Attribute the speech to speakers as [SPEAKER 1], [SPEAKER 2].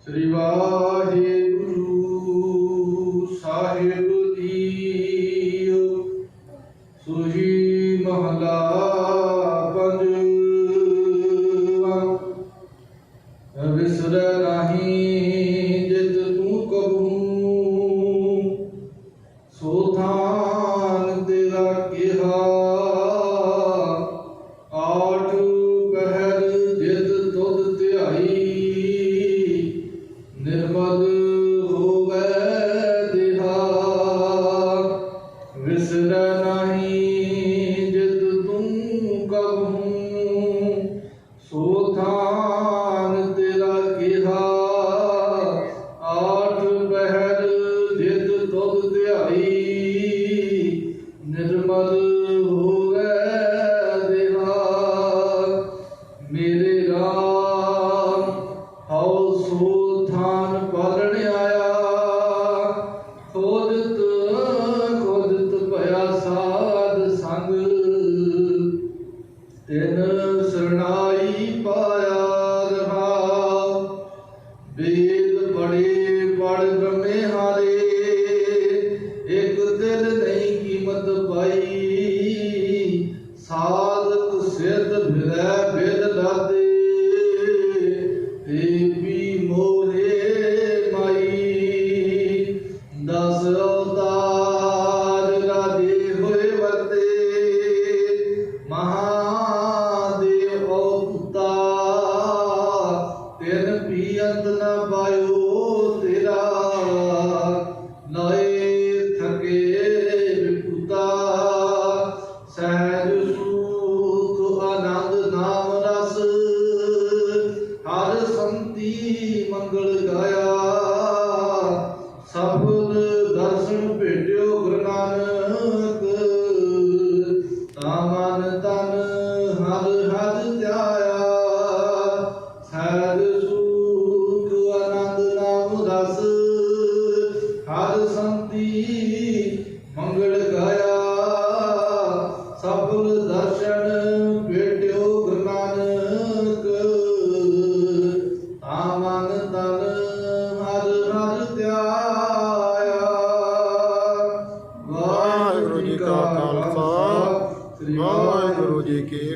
[SPEAKER 1] ਸ੍ਰੀ ਵਾਹਿਗੁਰੂ ਸਾਹਿਬ JIO Suhi ਮਹਲਾ ਪੰਜਵਾ ਵਿਸਰ ਨਹੀਂ ਜਿਤ ਤੂੰ ਕਬੂ ਸੋ ਥਾਨ ਵਿਸਰ ਨਹੀਂ, ਜਿਤ ਤੂੰ ਕਬੂ ਸੋ ਥਾਨ ਤੇਰਾ ਕਿਹਾ, ਆਠ ਪਹਿਰ ਜਿਤ ਤੁਧ ਧਿਆਈ, ਨਿਰਮਲ ਹੋਵੇ ਦਿਹਾ। ਮੇਰੇ ਰਾਮ, ਹਉ ਸੋ ਤਿਨ ਸਰਣਾਈ ਪਾਇਆ ਰਹਾ। ਵੇਦ ਪੜੇ ਪੜ ਬ੍ਰਹਮੇ ਹਾਰੇ। ਇੱਕ ਦਿਲ ਨਹੀਂ ਕੀਮਤ ਪਾਈ। ਸਾਧਕ বায়ু ਸਫਲ ਦਰਸ਼ਨ ਭੇਟਿਓ ਗੁਰੂ ਨਾਨਕ। ਤਾ ਮਨ ਤਨ ਹਰ ਹਰ ਧਿਆਇਆ।
[SPEAKER 2] ਵਾਹਿਗੁਰੂ ਜੀ ਕਾ ਖਾਲਸਾ ਵਾਹਿਗੁਰੂ ਜੀ ਕੀ